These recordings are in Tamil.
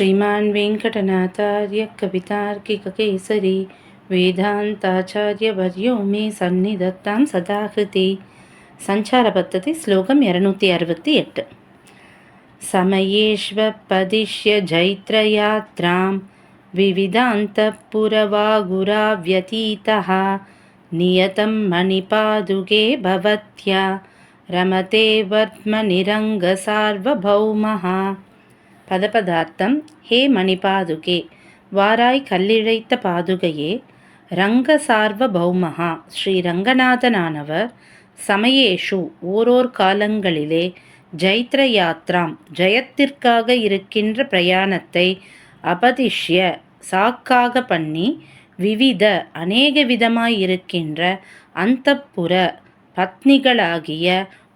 श्रीमान् वेङ्कटनाचार्यकवितार्किककेसरी वेदान्ताचार्यवर्यो मे सन्निधत्तां सदाकृति सञ्चारपद्धति श्लोकम् एरनूति अरवत्यट् समयेष्वपदिश्य जैत्रयात्रां विविदान्तः पुरवागुराव्यतीतः नियतं मणिपादुगे भवत्या रमते वद्मनिरङ्गसार्वभौमः பதபதார்த்தம் ஹே மணிபாதுகே வாராய் கல்லிழைத்த பாதுகையே ரங்க சார்வ பௌமகா ஸ்ரீ ரங்கநாதனானவர் சமயேஷு ஓரோர் காலங்களிலே ஜைத்ர யாத்ராம் ஜெயத்திற்காக இருக்கின்ற பிரயாணத்தை அபதிஷ்ய சாக்காக பண்ணி விவித அநேக விதமாயிருக்கின்ற அந்தப்புற பத்னிகளாகிய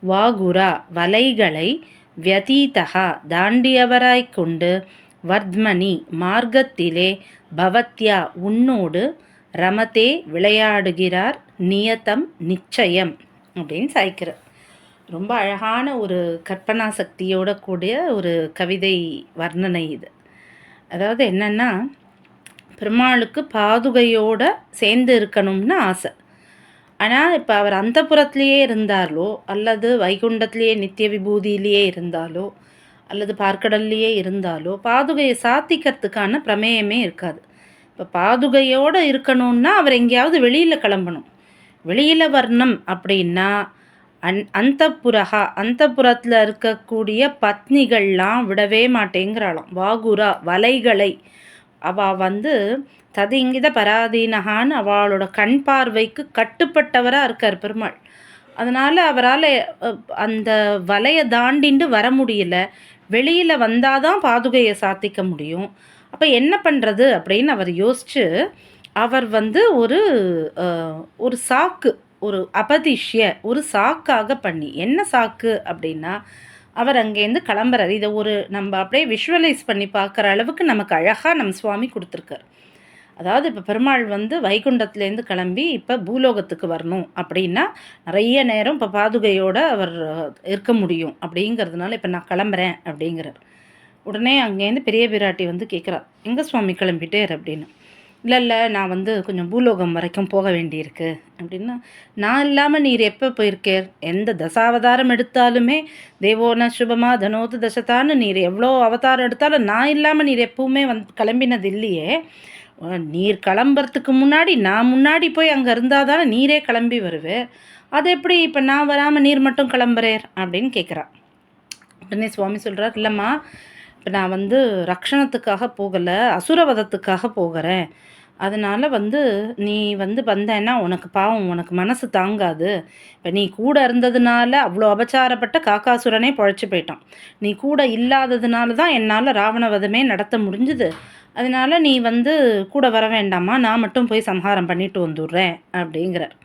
வாகுரா வலைகளை வியதீதகா தாண்டியவராய் கொண்டு வர்த்மனி மார்க்கத்திலே பவத்யா உன்னோடு ரமதே விளையாடுகிறார் நியதம் நிச்சயம் அப்படின்னு சாய்க்கிறார் ரொம்ப அழகான ஒரு கற்பனா சக்தியோட கூடிய ஒரு கவிதை வர்ணனை இது. அதாவது என்னென்னா பெருமாளுக்கு பாதுகையோட சேர்ந்து இருக்கணும்னு ஆசை. ஆனால் இப்போ அவர் அந்த புறத்திலேயே இருந்தாலோ அல்லது வைகுண்டத்திலேயே நித்திய விபூதியிலேயே இருந்தாலோ அல்லது பார்க்கடல்லையே இருந்தாலோ பாதுகையை சாத்திக்கிறதுக்கான பிரமேயமே இருக்காது. இப்போ பாதுகையோடு இருக்கணும்னா அவர் எங்கேயாவது வெளியில் கிளம்பணும். வெளியில் வரணும் அப்படின்னா அந் அந்த புறகா அந்த புறத்தில் இருக்கக்கூடிய பத்னிகள்லாம் விடவே மாட்டேங்கிறாளாம். வாகுரா வலைகளை அவள் வந்து ததிங்கித பராதீனகான்னு அவளோட கண் பார்வைக்கு கட்டுப்பட்டவராக இருக்கார் பெருமாள். அதனால் அவரால் அந்த வலையை தாண்டிண்டு வர முடியல. வெளியில் வந்தால் தான் பாதுகையை சாத்திக்க முடியும். அப்போ என்ன பண்ணுறது அப்படின்னு அவர் யோசித்து அவர் வந்து ஒரு ஒரு சாக்கு ஒரு அபதிஷ்ய ஒரு சாக்காக பண்ணி. என்ன சாக்கு அப்படின்னா அவர் அங்கேருந்து கிளம்புறாரு. இதை ஒரு நம்ம அப்படியே விஷுவலைஸ் பண்ணி பார்க்குற அளவுக்கு நமக்கு அழகாக நம்ம சுவாமி கொடுத்துருக்கார். அதாவது இப்போ பெருமாள் வந்து வைகுண்டத்துலேருந்து கிளம்பி இப்போ பூலோகத்துக்கு வரணும் அப்படின்னா நிறைய நேரம் இப்போ பாதுகையோடு அவர் இருக்க முடியும் அப்படிங்கிறதுனால இப்போ நான் கிளம்புறேன் அப்படிங்கிறார். உடனே அங்கேருந்து பெரிய பிராட்டி வந்து கேட்குறார் எங்கே சுவாமி கிளம்பிட்டேர்? அப்படின்னு. இல்லை இல்லை நான் வந்து கொஞ்சம் பூலோகம் வரைக்கும் போக வேண்டியிருக்கு அப்படின்னா நான் இல்லாமல் நீர் எப்போ போயிருக்கேர் எந்த தசாவதாரம் எடுத்தாலுமே தேவோன சுபமா தனோது தசத்தான்னு நீர் எவ்வளோ அவதாரம் எடுத்தாலும் நான் இல்லாமல் நீர் எப்பவுமே வந்து கிளம்பினது இல்லையே. நீர் கிளம்புறதுக்கு முன்னாடி நான் முன்னாடி போய் அங்கே இருந்தால் தானே நீரே கிளம்பி வருவேன் அது எப்படி இப்போ நான் வராமல் நீர் மட்டும் கிளம்புறேர் அப்படின்னு கேட்குறா உடனே சுவாமி சொல்கிறார் இல்லைம்மா இப்போ நான் வந்து ரக்ஷணத்துக்காக போகலை அசுரவதத்துக்காக போகிறேன். அதனால் வந்து நீ வந்து வந்தேன்னா உனக்கு பாவம் உனக்கு மனசு தாங்காது. இப்போ நீ கூட இருந்ததுனால அவ்வளோ அபச்சாரப்பட்ட காக்காசுரனே பழைச்சி போயிட்டான். நீ கூட இல்லாததுனால தான் என்னால் ராவணவதமே நடத்த முடிஞ்சுது. அதனால் நீ வந்து கூட வர வேண்டாமா? நான் மட்டும் போய் சம்ஹாரம் பண்ணிட்டு வந்துடுறேன் அப்படிங்கிறார்.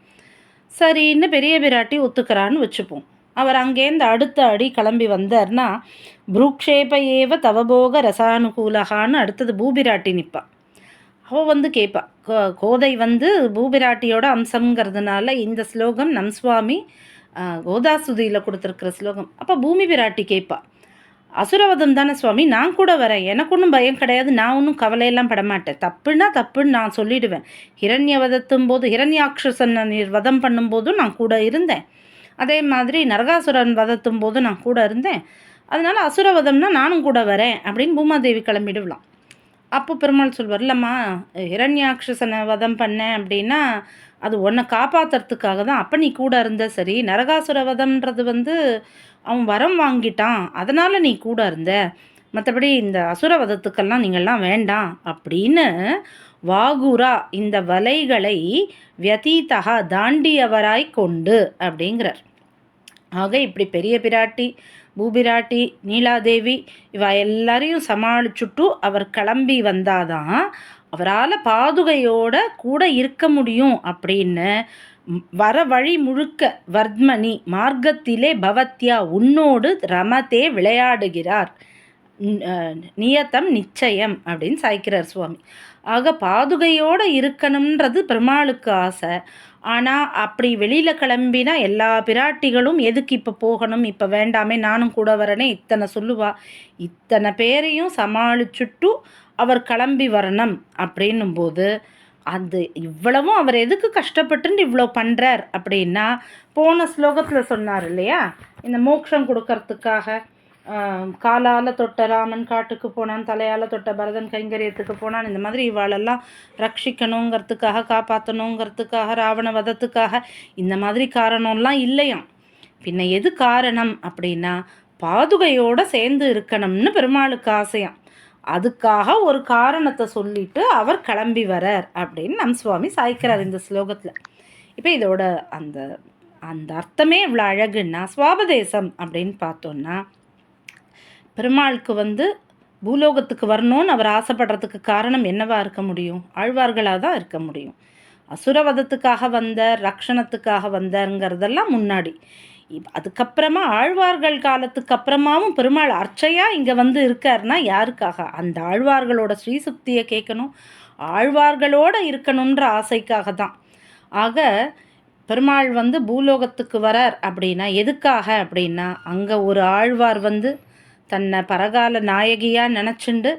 சரின்னு பெரிய பிராட்டி ஒத்துக்கிறான்னு வச்சுப்போம். அவர் அங்கேருந்து அடுத்த அடி கிளம்பி வந்தார்னா புரூக்ஷேப ஏவ தவபோக ரசானுகூலகான்னு அடுத்தது பூபிராட்டி நிற்பாள் அவள் வந்து கேட்பா கோதை வந்து பூபிராட்டியோட அம்சங்கிறதுனால இந்த ஸ்லோகம் நம் சுவாமி கோதாசுதியில் கொடுத்துருக்கிற ஸ்லோகம் அப்போ பூமி பிராட்டி கேட்பா அசுரவதம் தானே சுவாமி நான் கூட வரேன் எனக்கு ஒன்றும் பயம் கிடையாது நான் ஒன்றும் கவலையெல்லாம் படமாட்டேன் தப்புன்னா தப்புன்னு நான் சொல்லிடுவேன் ஹிரண்ய வதத்தும் போது ஹிரண்யாட்சசன் வதம் பண்ணும்போதும் நான் கூட இருந்தேன் அதே மாதிரி நரகாசுரன் வதத்தும் போது நான் கூட இருந்தேன் அதனால் அசுரவதம்னா நானும் கூட வரேன் அப்படின்னு பூமாதேவி கிளம்பிடுவலாம். அப்போ பெருமாள் சொல்வார் இல்லைம்மா ஹிரண்யாக்ஷசனை வதம் பண்ணேன் அப்படின்னா அது உன்னை காப்பாற்றுறதுக்காக தான். அப்போ நீ கூட இருந்த சரி நரகாசுர வதம்ன்றது வந்து அவன் வரம் வாங்கிட்டான் அதனால் நீ கூட இருந்த. மற்றபடி இந்த அசுரவதத்துக்கெல்லாம் நீங்கள்லாம் வேண்டாம் அப்படின்னு வாகுரா இந்த வலைகளை வியதீதகா தாண்டியவராய் கொண்டு அப்படிங்கிறார். ஆக இப்படி பெரிய பிராட்டி பூபிராட்டி நீலாதேவி இவ எல்லாரையும் சமாளிச்சுட்டு அவர் கிளம்பி வந்தாதான் அவரால் பாதுகையோட கூட இருக்க முடியும் அப்படின்னு வர வழி முழுக்க வர்த்மணி மார்க்கத்திலே பவத்யா உன்னோடு ரமதே விளையாடுகிறார். நியத்தம் நிச்சயம் அப்படின்னு சாய்க்கிறார் சுவாமி. ஆக பாதுகையோடு இருக்கணுன்றது பெருமாளுக்கு ஆசை. ஆனால் அப்படி வெளியில் கிளம்பினா எல்லா பிராட்டிகளும் எதுக்கு இப்போ போகணும்? இப்போ வேண்டாமே நானும் கூட வரனே இத்தனை சொல்லுவா. இத்தனை பேரையும் சமாளிச்சுட்டு அவர் கிளம்பி வரணும் அப்படின்னும் போது அது இவ்வளவும் அவர் எதுக்கு கஷ்டப்பட்டுன்னு இவ்வளோ பண்ணுறார் அப்படின்னா போன ஸ்லோகத்தில் சொன்னார் இல்லையா? இந்த மோட்சம் கொடுக்கறதுக்காக. காலால் தொட்ட ராமன் காட்டுக்கு போனான் தலையால் தொட்ட பரதன் கைங்கரியத்துக்கு போனான். இந்த மாதிரி இவாளெல்லாம் ரட்சிக்கணுங்கிறதுக்காக காப்பாற்றணுங்கிறதுக்காக ராவண வதத்துக்காக இந்த மாதிரி காரணம்லாம் இல்லையாம். பின்ன எது காரணம் அப்படின்னா பாதுகையோடு சேர்ந்து இருக்கணும்னு பெருமாளுக்கு ஆசையாம். அதுக்காக ஒரு காரணத்தை சொல்லிட்டு அவர் கிளம்பி வரார் அப்படின்னு நம் சுவாமி சாய்க்கிறார் இந்த ஸ்லோகத்தில். இப்போ இதோட அந்த அந்த அர்த்தமே இவ்வளோ அழகுன்னா சுவாபதேசம் அப்படின்னு பார்த்தோன்னா பெருமாளுக்கு வந்து பூலோகத்துக்கு வரணும்னு அவர் ஆசைப்படுறதுக்கு காரணம் என்னவாக இருக்க முடியும்? ஆழ்வார்களாக தான் இருக்க முடியும். அசுரவதத்துக்காக வந்த ரக்ஷணத்துக்காக வந்தாருங்கிறதெல்லாம் முன்னாடி. அதுக்கப்புறமா ஆழ்வார்கள் காலத்துக்கு அப்புறமாவும் பெருமாள் அர்ச்சையாக இங்கே வந்து இருக்காருன்னா யாருக்காக? அந்த ஆழ்வார்களோட ஸ்ரீசுக்தியை கேட்கணும். ஆழ்வார்களோடு இருக்கணுன்ற ஆசைக்காக தான் ஆக பெருமாள் வந்து பூலோகத்துக்கு வரார் அப்படின்னா எதுக்காக அப்படின்னா அங்கே ஒரு ஆழ்வார் வந்து தன்னை பரகால நாயகியாக நினச்சிண்டு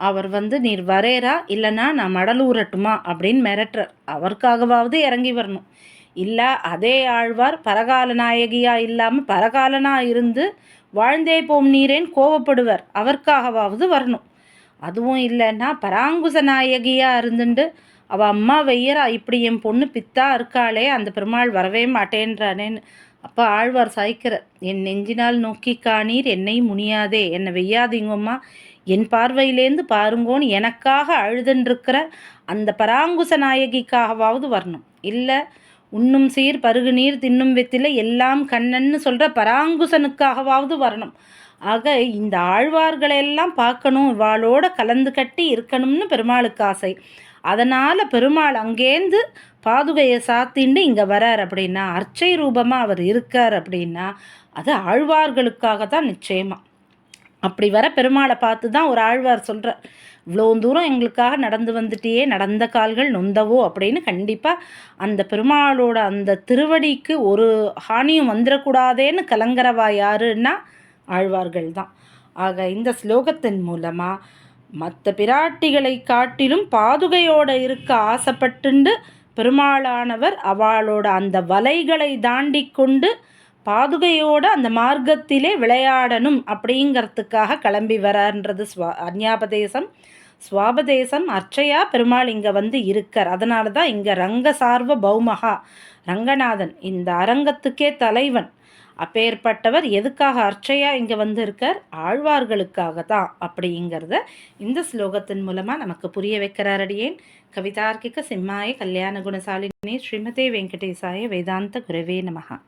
அவர் வந்து நீர் வரேரா இல்லைன்னா நான் மடலூரட்டுமா அப்படின்னு மிரட்டுறார். அவருக்காகவாவது இறங்கி வரணும். இல்லை அதே ஆழ்வார் பரகால நாயகியாக இல்லாமல் பரகாலனாக இருந்து வாழ்ந்தே போம் நீரேன் கோவப்படுவர். அவருக்காகவாவது வரணும். அதுவும் இல்லைன்னா பராங்குச நாயகியாக இருந்துட்டு அவள் அம்மா வெய்யரா இப்படி என் பொண்ணு பித்தா இருக்காளே அந்த பெருமாள் வரவே மாட்டேன்றானேன்னு அப்போ ஆழ்வார் சாய்க்கிற என் நெஞ்சினால் நோக்கி காணீர் என்னை முனியாதே என்னை வெய்யாதீங்கம்மா. என் பார்வையிலேருந்து பாருங்கோன்னு எனக்காக அழுதுன்றிருக்கிற அந்த பராங்குச நாயகிக்காகவாவது வரணும். இல்லை உண்ணும் சீர் பருகு நீர் தின்னும் வெத்தில எல்லாம் கண்ணன்னு சொல்கிற பராங்குசனுக்காகவாவது வரணும். ஆக இந்த ஆழ்வார்களெல்லாம் பார்க்கணும் இவாளோட கலந்து கட்டி இருக்கணும்னு பெருமாளுக்கு ஆசை. அதனால் பெருமாள் அங்கேருந்து பாதுகையை சாத்தின்னு இங்கே வரார் அப்படின்னா அர்ச்சை ரூபமாக அவர் இருக்கார் அப்படின்னா அது ஆழ்வார்களுக்காக தான் நிச்சயமாக அப்படி வர பெருமாளை பார்த்து தான் ஒரு ஆழ்வார் சொல்கிறார் இவ்வளோ தூரம் எங்களுக்காக நடந்து வந்துட்டியே நடந்த கால்கள் நொந்தவோ? அப்படின்னு கண்டிப்பாக அந்த பெருமாளோட அந்த திருவடிக்கு ஒரு ஹானியும் வந்துடக்கூடாதேன்னு கலங்கரவா யாருன்னா ஆழ்வார்கள் தான் ஆக இந்த ஸ்லோகத்தின் மூலமாக மற்ற பிராட்டிகளை காட்டிலும் பாதுகையோடு இருக்க ஆசைப்பட்டுண்டு பெருமாளானவர் அவளோட அந்த வலைகளை தாண்டி கொண்டு பாதுகையோடு அந்த மார்க்கத்திலே விளையாடணும் அப்படிங்கிறதுக்காக கிளம்பி வரான்றது ஸ்வா அந்யாபதேசம். சுவாபதேசம் அர்ச்சையா பெருமாள் இங்கே வந்து இருக்கார். அதனால தான் இங்கே ரங்க சார்வ பௌமகா ரங்கநாதன். இந்த அரங்கத்துக்கே தலைவன். அப்பேற்பட்டவர் எதுக்காக அர்ச்சையாக இங்கே வந்திருக்கார்? ஆழ்வார்களுக்காக தான் அப்படிங்கிறத இந்த ஸ்லோகத்தின் மூலமாக நமக்கு புரிய வைக்கிறார் அடியேன். கவிதார்க்கிக சிம்மாய கல்யாண குணசாலினி ஸ்ரீமதே வெங்கடேசாய வேதாந்த குரவே நமகா